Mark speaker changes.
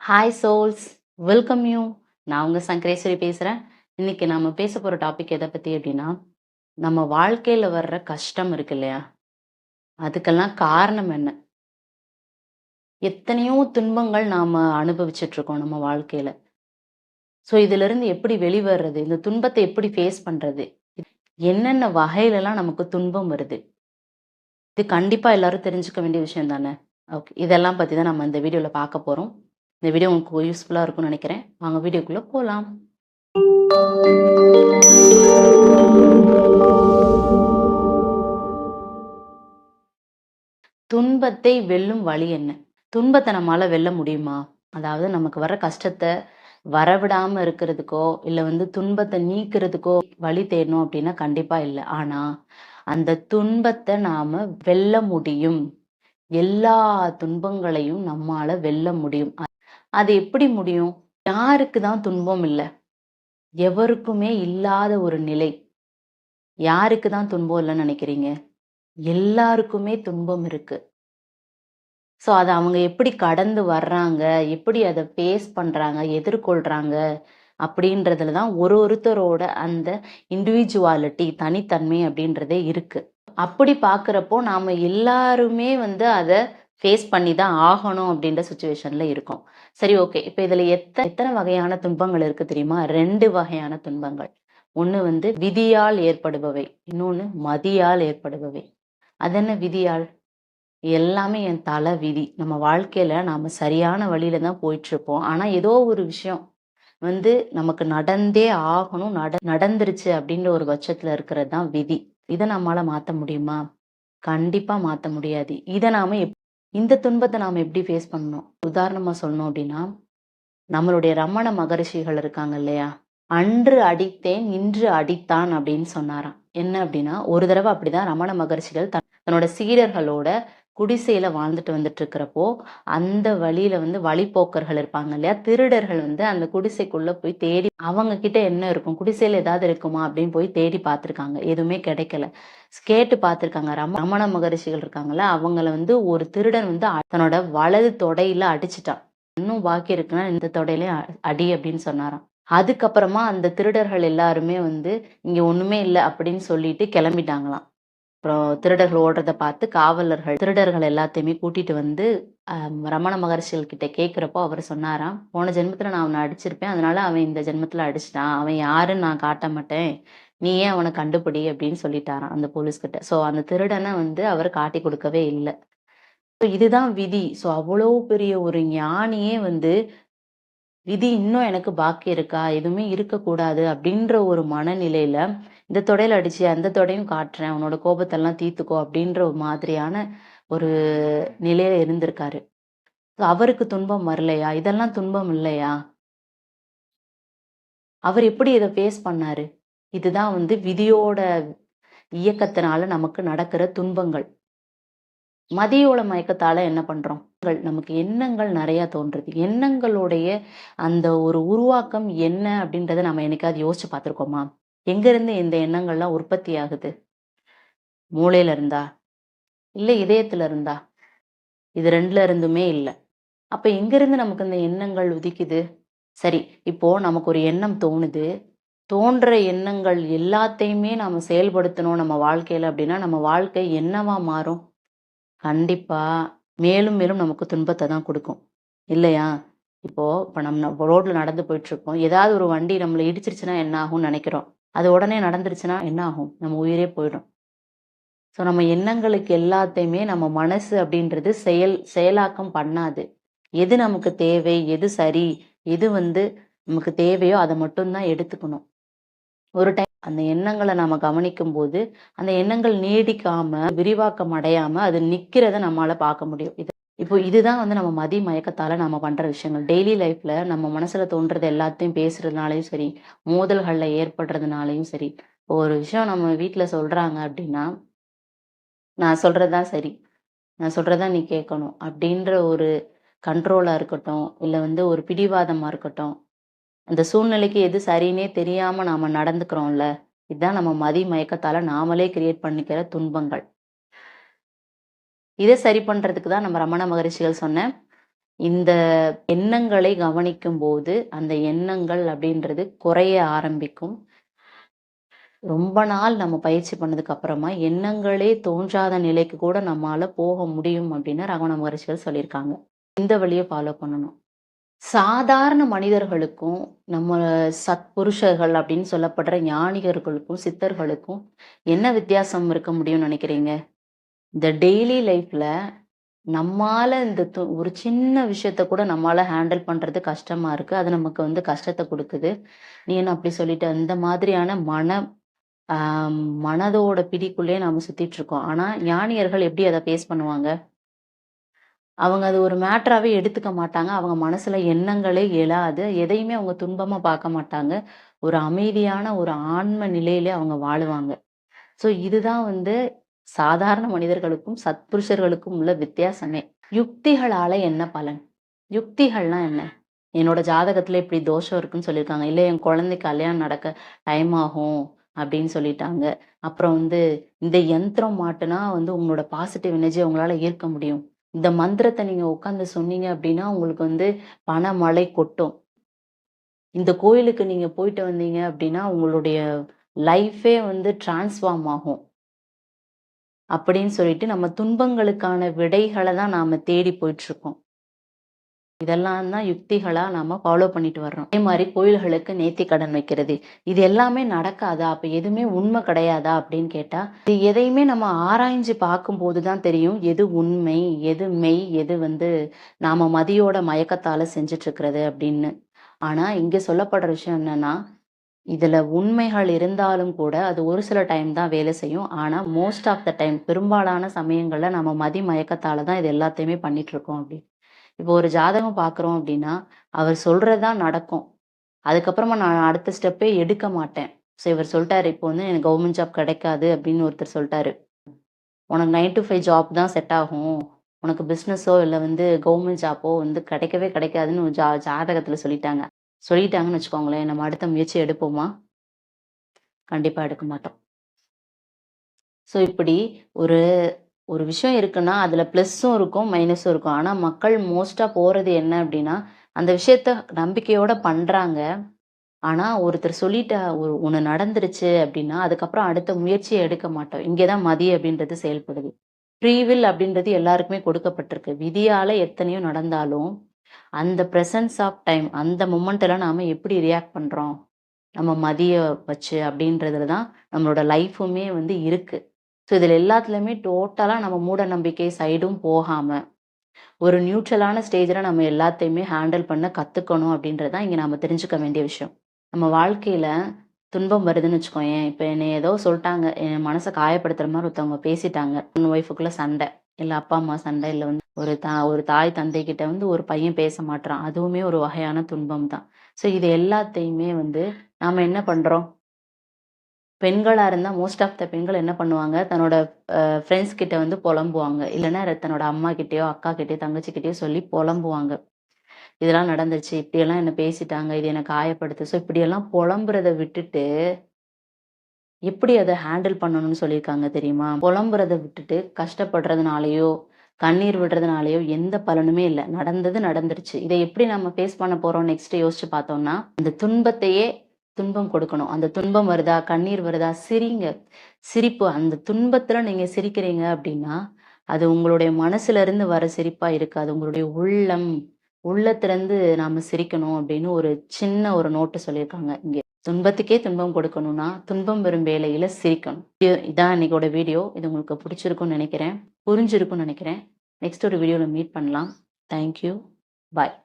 Speaker 1: Hi souls welcome you நான் உங்கள் சங்கரேஸ்வரி பேசுகிறேன் இன்னைக்கு நம்ம பேச போகிற டாபிக் எதை பற்றி அப்படின்னா நம்ம வாழ்க்கையில் வர்ற கஷ்டம் இருக்கு இல்லையா? அதுக்கெல்லாம் காரணம் என்ன? எத்தனையோ துன்பங்கள் நாம் அனுபவிச்சிட்ருக்கோம் நம்ம வாழ்க்கையில். ஸோ இதிலிருந்து எப்படி வெளிவர்றது? இந்த துன்பத்தை எப்படி ஃபேஸ் பண்ணுறது என்னென்ன வகையிலலாம் நமக்கு துன்பம் வருது? இது கண்டிப்பாக எல்லாரும் தெரிஞ்சுக்க வேண்டிய விஷயம் தானே? ஓகே இதெல்லாம் பற்றி தான் நம்ம இந்த வீடியோவில் பார்க்க போகிறோம் இந்த வீடியோ உங்களுக்கு யூஸ்ஃபுல்லாக இருக்கும்னு நினைக்கிறேன். வாங்க வீடியோக்குள்ளே போகலாம் துன்பத்தை வெல்லும் வழி என்ன? துன்பத்தை நம்மளால் வெல்ல முடியுமா? அதாவது நமக்கு வர கஷ்டத்தை வரவிடாம இருக்கிறதுக்கோ இல்லை வந்து துன்பத்தை நீக்கிறதுக்கோ வழி தேடணும் அப்படின்னா கண்டிப்பா இல்லை. ஆனா அந்த துன்பத்தை நாம வெல்ல முடியும். எல்லா துன்பங்களையும் நம்மால வெல்ல முடியும். அது எப்படி முடியும்? யாருக்கு தான் துன்பம் இல்லை? எவருக்குமே இல்லாத ஒரு நிலை. யாருக்கு தான் துன்பம் இல்லைன்னு நினைக்கிறீங்க? எல்லாருக்குமே துன்பம் இருக்கு. ஸோ அதை அவங்க எப்படி கடந்து வர்றாங்க? எப்படி அதை ஃபேஸ் பண்றாங்க? எதிர்கொள்றாங்க? அப்படின்றதுல தான் ஒரு ஒருத்தரோட அந்த இண்டிவிஜுவாலிட்டி தனித்தன்மை அப்படின்றதே இருக்கு. அப்படி பார்க்குறப்போ நாம எல்லாருமே வந்து அதை ஃபேஸ் பண்ணி தான் ஆகணும் அப்படின்ற சுச்சுவேஷன்ல இருக்கோம். சரி ஓகே இப்போ இதுல எத்த எத்தனை வகையான துன்பங்கள் இருக்கு தெரியுமா? ரெண்டு வகையான துன்பங்கள். ஒன்று வந்து விதியால் ஏற்படுபவை. இன்னொன்று மதியால் ஏற்படுபவை. அது என்ன விதியால்? எல்லாமே என் தலை விதி. நம்ம வாழ்க்கையில நாம சரியான வழியில தான் போயிட்டு இருப்போம் ஆனா ஏதோ ஒரு விஷயம் வந்து நமக்கு நடந்தே ஆகணும். நட நடந்துருச்சு அப்படின்ற ஒரு பட்சத்துல இருக்கிறது தான் விதி. இதை நம்மளால மாத்த முடியுமா? கண்டிப்பா மாத்த முடியாது. இதை நாம இந்த துன்பத்தை நாம எப்படி ஃபேஸ் பண்ணணும்? உதாரணமா சொல்லணும் அப்படின்னா நம்மளுடைய ரமண மகரிஷிகள் இருக்காங்க இல்லையா? அன்று அடித்தேன் இன்று அடித்தான் அப்படின்னு சொன்னாராம். என்ன அப்படின்னா ஒரு தடவை அப்படிதான் ரமண மகரிஷிகள் தன்- தன்னோட சீடர்களோட குடிசையில் வாழ்ந்துட்டு வந்துட்டு இருக்கிறப்போ அந்த வழியில வந்து வழிப்போக்கர்கள் இருப்பாங்க இல்லையா? திருடர்கள் வந்து அந்த குடிசைக்குள்ள போய் தேடி அவங்க கிட்ட என்ன இருக்கும்? குடிசையில் ஏதாவது இருக்குமா? அப்படின்னு போய் தேடி பார்த்துருக்காங்க. எதுவுமே கிடைக்கல. கேட்டு பார்த்துருக்காங்க. ரம ரமண மகரிஷிகள் இருக்காங்கல்ல அவங்கள வந்து ஒரு திருடன் வந்து தன்னோட வலது தொடையில அடிச்சிட்டான் இன்னும் பாக்கி இருக்குன்னா இந்த தொடையிலையும் அடி அப்படின்னு சொன்னாராம். அதுக்கப்புறமா அந்த திருடர்கள் எல்லாருமே வந்து இங்க ஒண்ணுமே இல்லை அப்படின்னு சொல்லிட்டு கிளம்பிட்டாங்களாம். அப்புறம் திருடர்கள் ஓடுறத பார்த்து காவலர்கள் திருடர்கள் எல்லாத்தையுமே கூட்டிட்டு வந்து ரமண மகர்ஷிகள் கிட்ட கேட்குறப்போ அவர் சொன்னாராம் போன ஜென்மத்துல நான் அவனை அடிச்சிருப்பேன். அதனால அவன் இந்த ஜென்மத்துல அடிச்சிட்டான். அவன் யாருன்னு நான் காட்ட மாட்டேன். நீ ஏன் அவனை கண்டுபிடி? அப்படின்னு சொல்லிட்டாராம் அந்த போலீஸ்கிட்ட. ஸோ சோ அந்த திருடனை வந்து அவர் காட்டி கொடுக்கவே இல்லை. இதுதான் விதி. சோ அவ்வளோ பெரிய ஒரு ஞானியே வந்து விதி இன்னும் எனக்கு பாக்கி இருக்கா? எதுவுமே இருக்கக்கூடாது. அப்படின்ற ஒரு மனநிலையில இந்த தொடையில அடிச்சு அந்த தொடையும் காட்டுறேன். உன்னோட கோபத்தெல்லாம் தீர்த்துக்கோ அப்படின்ற ஒரு மாதிரியான ஒரு நிலையில இருந்திருக்காரு. அவருக்கு துன்பம் வரலையா? இதெல்லாம் துன்பம் இல்லையா? அவர் எப்படி இதை ஃபேஸ் பண்ணாரு? இதுதான் வந்து விதியோட இயக்கத்தினால நமக்கு நடக்கிற துன்பங்கள். மதியோட மயக்கத்தால என்ன பண்றோம்? நமக்கு எண்ணங்கள் நிறைய தோன்றுது. எண்ணங்களுடைய அந்த ஒரு உருவாக்கம் என்ன அப்படின்றத நம்ம என்னைக்காவது யோசிச்சு பார்த்துருக்கோமா? எங்கேருந்து இந்த எண்ணங்கள்லாம் உற்பத்தி ஆகுது மூளையில இருந்தா? இல்ல இதயத்துல இருந்தா? இது ரெண்டுல இருந்துமே இல்லை. அப்ப எங்கேருந்து நமக்கு இந்த எண்ணங்கள் உதிக்குது? சரி இப்போ நமக்கு ஒரு எண்ணம் தோணுது. தோன்ற எண்ணங்கள் எல்லாத்தையுமே நாம செயல்படுத்தணும் நம்ம வாழ்க்கையில அப்படின்னா நம்ம வாழ்க்கை என்னவா மாறும்? கண்டிப்பா. மேலும் மேலும் நமக்கு துன்பத்தை தான் கொடுக்கும். இல்லையா? இப்போ இப்போ நம்ம ரோட்ல நடந்து போயிட்டு இருக்கோம். ஏதாவது ஒரு வண்டி நம்மளை இடிச்சிருச்சுன்னா என்ன ஆகும்னு நினைக்கிறோம்? அது உடனே நடந்துருச்சுன்னா என்ன ஆகும் நம்ம உயிரே போயிடும். ஸோ நம்ம எண்ணங்களுக்கு எல்லாத்தையுமே நம்ம மனசு அப்படின்றது செயல் செயலாக்கம் பண்ணாது. எது நமக்கு தேவை எது சரி எது வந்து நமக்கு தேவையோ அதை மட்டும்தான் எடுத்துக்கணும். ஒரு டைம் அந்த எண்ணங்களை நாம கவனிக்கும் போது அந்த எண்ணங்கள் நீடிக்காம விரிவாக்கம் அடையாம அது நிக்கிறத நம்மளால பார்க்க முடியும். இது இப்போ இதுதான் வந்து நம்ம மதி மயக்கத்தால நம்ம பண்ற விஷயங்கள். டெய்லி லைஃப்ல நம்ம மனசுல தோன்றது எல்லாத்தையும் பேசுறதுனாலையும் சரி மோதல்கள்ல ஏற்படுறதுனாலையும் சரி. ஒரு விஷயம் நம்ம வீட்டில் சொல்றாங்க அப்படின்னா நான் சொல்றதுதான் சரி. நான் சொல்றதா நீ கேட்கணும் அப்படின்ற ஒரு கண்ட்ரோலா இருக்கட்டும் இல்ல வந்து ஒரு பிடிவாதமா இருக்கட்டும் அந்த சூழ்நிலைக்கு எது சரின்னே தெரியாம நாம நடந்துக்கிறோம்ல இதுதான் நம்ம மதி மயக்கத்தால நாமளே கிரியேட் பண்ணிக்கிற துன்பங்கள். இதை சரி பண்றதுக்கு தான் நம்ம ரமண மகரிஷிகள் சொன்ன இந்த எண்ணங்களை கவனிக்கும் போது அந்த எண்ணங்கள் அப்படின்றது குறைய ஆரம்பிக்கும். ரொம்ப நாள் நம்ம பயிற்சி பண்ணதுக்கு அப்புறமா, எண்ணங்களே தோன்றாத நிலைக்கு கூட நம்மால போக முடியும் அப்படின்னு ரமண மகரிஷிகள் சொல்லியிருக்காங்க. இந்த வழியை ஃபாலோ பண்ணணும். சாதாரண மனிதர்களுக்கும், நம்ம சத்புருஷர்கள் அப்படின்னு சொல்லப்படுற ஞானிகர்களுக்கும், சித்தர்களுக்கும் என்ன வித்தியாசம் இருக்க முடியும்னு நினைக்கிறீங்க? இந்த டெய்லி லைஃப்ல நம்மால இந்த து ஒரு சின்ன விஷயத்த கூட நம்மால ஹேண்டில் பண்றது கஷ்டமா இருக்கு. அது நமக்கு வந்து கஷ்டத்தை கொடுக்குது நீ என்ன அப்படி சொல்லிட்ட? இந்த மாதிரியான மன ஆஹ் மனதோட பிடிக்குள்ளேயே நாம சுத்திட்டு இருக்கோம். ஆனா ஞானியர்கள் எப்படி அதை ஃபேஸ் பண்ணுவாங்க? அவங்க அது ஒரு மேட்டராகவே எடுத்துக்க மாட்டாங்க. அவங்க மனசுல எண்ணங்களே எழாது. எதையுமே அவங்க துன்பமா பார்க்க மாட்டாங்க. ஒரு அமைதியான ஒரு ஆன்ம நிலையிலே அவங்க வாழுவாங்க. ஸோ இதுதான் வந்து சாதாரண மனிதர்களுக்கும், சத்புருஷர்களுக்கும் உள்ள வித்தியாசமே. யுக்திகளால என்ன பலன்? யுக்திகள்னா என்ன? என்னோட ஜாதகத்துல இப்படி தோஷம் இருக்குன்னு சொல்லியிருக்காங்க. இல்லை என் குழந்தை கல்யாணம் நடக்க டைம் ஆகும் அப்படின்னு சொல்லிட்டாங்க. அப்புறம் வந்து இந்த யந்திரம் மாட்டுனா வந்து உங்களோட பாசிட்டிவ் எனர்ஜிய உங்களால ஈர்க்க முடியும். இந்த மந்திரத்தை நீங்க உட்காந்து சொன்னீங்க அப்படின்னா, உங்களுக்கு வந்து பணமழை கொட்டும். இந்த கோயிலுக்கு நீங்க போயிட்டு வந்தீங்க அப்படின்னா, உங்களுடைய லைஃபே வந்து டிரான்ஸ்ஃபார்ம் ஆகும். அப்படின்னு சொல்லிட்டு நம்ம துன்பங்களுக்கான விடைகளை தான் நாம தேடி போயிட்டுருக்கோம். இதெல்லாம் தான் யுக்திகளா நாம ஃபாலோ பண்ணிட்டு வர்றோம். அதே மாதிரி கோயில்களுக்கு நேர்த்திக்கடன் வைக்கிறது. இது எல்லாமே நடக்காதா? அப்ப எதுவுமே உண்மை கிடையாதா? அப்படின்னு கேட்டா, இது எதையுமே நம்ம ஆராய்ஞ்சு பார்க்கும்போது தான் தெரியும். எது உண்மை, எது மெய், எது வந்து நாம மதியோட மயக்கத்தால செஞ்சுட்டு இருக்கிறது அப்படின்னு. ஆனா இங்க சொல்லப்படுற விஷயம் என்னன்னா, இதில் உண்மைகள் இருந்தாலும் கூட, அது ஒரு சில டைம் தான் வேலை செய்யும். ஆனால் மோஸ்ட் ஆஃப் த டைம் பெரும்பாலான சமயங்களில் நம்ம மதி மயக்கத்தால் தான் இது எல்லாத்தையுமே பண்ணிகிட்ருக்கோம் அப்படின்னு அப்படி. இப்போ ஒரு ஜாதகம் பார்க்குறோம் அப்படின்னா, அவர் சொல்கிறது தான் நடக்கும். அதுக்கப்புறமா நான் அடுத்த ஸ்டெப்பே எடுக்க மாட்டேன். ஸோ இவர் சொல்லிட்டார் இப்போ வந்து எனக்கு கவர்மெண்ட் ஜாப் கிடைக்காது அப்படின்னு ஒருத்தர் சொல்லிட்டாரு உனக்கு நைன் டு ஃபைவ் ஜாப் தான் செட் ஆகும். உனக்கு பிஸ்னஸோ இல்லை வந்து கவர்மெண்ட் ஜாப்போ வந்து கிடைக்கவே கிடைக்காதுன்னு ஜா ஜாதகத்தில் சொல்லிட்டாங்க. சொல்லிட்டாங்கன்னு வச்சுக்கோங்களேன், நம்ம அடுத்த முயற்சி எடுப்போமா? கண்டிப்பா எடுக்க மாட்டோம். ஸோ இப்படி ஒரு ஒரு விஷயம் இருக்குன்னா, அதுல ப்ளஸ்ஸும் இருக்கும், மைனஸும் இருக்கும். ஆனா மக்கள் மோஸ்ட்டாக போறது என்ன அப்படின்னா, அந்த விஷயத்த நம்பிக்கையோட பண்றாங்க. ஆனா ஒருத்தர் சொல்லிட்ட ஒரு ஒண்ணு நடந்துருச்சு அப்படின்னா, அதுக்கப்புறம் அடுத்த முயற்சியை எடுக்க மாட்டோம். இங்கே தான் மதி அப்படின்றது செயல்படுது. ஃப்ரீவில் அப்படின்றது எல்லாருக்குமே கொடுக்கப்பட்டிருக்கு. விதியால எத்தனையோ நடந்தாலும், அந்த ப்ரெசன்ஸ் ஆஃப் டைம் அந்த மொமெண்ட்ல நாம எப்படி ரியாக்ட் பண்றோம்? நம்ம மதிய வச்சு அப்படின்றதுல தான் நம்மளோட லைஃபுமே வந்து இருக்கு. ஸோ இதில் எல்லாத்துலேயுமே டோட்டலாக நம்ம மூட நம்பிக்கை சைடும் போகாம, ஒரு நியூட்ரலான ஸ்டேஜில் நம்ம எல்லாத்தையுமே ஹேண்டில் பண்ண கத்துக்கணும் அப்படின்றது தான் இங்கே நம்ம தெரிஞ்சுக்க வேண்டிய விஷயம். நம்ம வாழ்க்கையில துன்பம் வருதுன்னு வச்சுக்கோயேன், இப்போ என்னை ஏதோ சொல்லிட்டாங்க என் மனசை காயப்படுத்துற மாதிரி ஒருத்தவங்க பேசிட்டாங்க. ஹஸ்பண்ட் ஒய்ஃபுக்குள்ளே சண்டை. இல்லை அப்பா, அம்மா சண்டை, வந்து ஒரு தா ஒரு தாய் தந்தை கிட்ட வந்து ஒரு பையன் பேச மாட்றான். அதுவுமே ஒரு வகையான துன்பம் தான். ஸோ இது எல்லாத்தையுமே வந்து நாம என்ன பண்றோம்? பெண்களா இருந்தா மோஸ்ட் ஆஃப் த பெண்கள் என்ன பண்ணுவாங்க, தன்னோட ஃப்ரெண்ட்ஸ் கிட்ட வந்து புலம்புவாங்க. இல்லைன்னா தன்னோட அம்மா கிட்டேயோ அக்கா கிட்டயோ, தங்கச்சிக்கிட்டேயோ சொல்லி புலம்புவாங்க. இதெல்லாம் நடந்துச்சு இப்படியெல்லாம் என்ன பேசிட்டாங்க. இது என்னை காயப்படுத்து. ஸோ இப்படியெல்லாம் புலம்புறத விட்டுட்டு எப்படி அதை ஹேண்டில் பண்ணணும்னு சொல்லியிருக்காங்க தெரியுமா? புலம்புறத விட்டுட்டு கஷ்டப்படுறதுனாலயோ, கண்ணீர் விடுறதுனாலயோ எந்த பலனுமே இல்லை நடந்தது நடந்துருச்சு. இதை எப்படி நம்ம ஃபேஸ் பண்ண போறோம் நெக்ஸ்ட் யோசிச்சு பார்த்தோம்னா, அந்த துன்பத்தையே துன்பம் கொடுக்கணும். அந்த துன்பம் வருதா, கண்ணீர் வருதா, சிரிங்க. சிரிப்பு அந்த துன்பத்துல நீங்க சிரிக்கிறீங்க அப்படின்னா, அது உங்களுடைய மனசுல இருந்து வர சிரிப்பா இருக்காது. உங்களுடைய உள்ளம், உள்ளத்திலிருந்து நாம சிரிக்கணும் அப்படின்னு ஒரு சின்ன ஒரு நோட்டு சொல்லியிருக்காங்க இங்க. துன்பத்துக்கே துன்பம் கொடுக்கணும்னா துன்பம் வரும் வேலையில் சிரிக்கணும். இதான் இன்னைக்கோட வீடியோ. இது உங்களுக்கு பிடிச்சிருக்கும்னு நினைக்கிறேன். புரிஞ்சிருக்கும்னு நினைக்கிறேன். நெக்ஸ்ட் ஒரு வீடியோவில் மீட் பண்ணலாம். Thank you bye